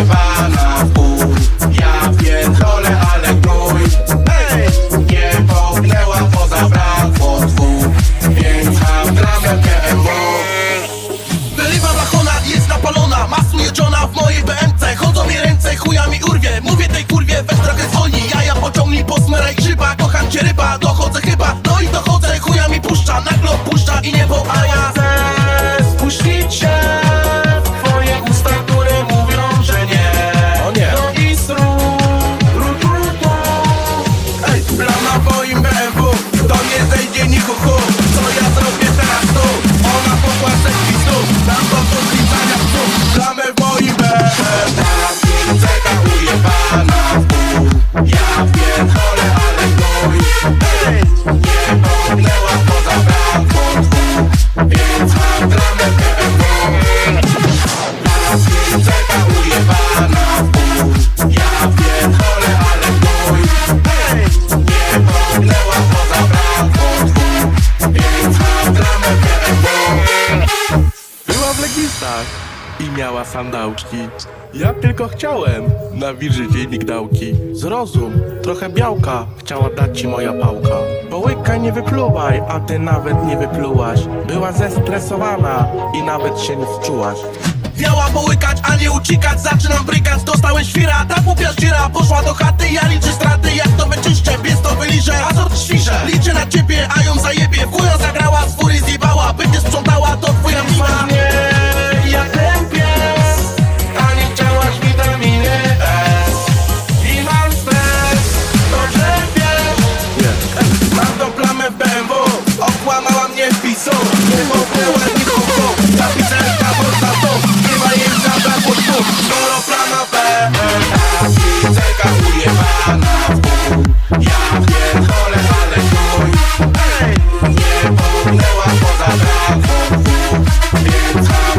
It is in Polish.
Nirvana. Sandałki. Ja tylko chciałem nawilżyć jej migdałki. Zrozum, trochę białka chciała dać ci moja pałka. Połykaj, nie wypluwaj, a ty nawet nie wyplułaś. Była zestresowana i nawet się nie wczułaś. Miała połykać, a nie uciekać Zaczynam brykać, dostałem świra Ta głupia ściera poszła do chaty Ja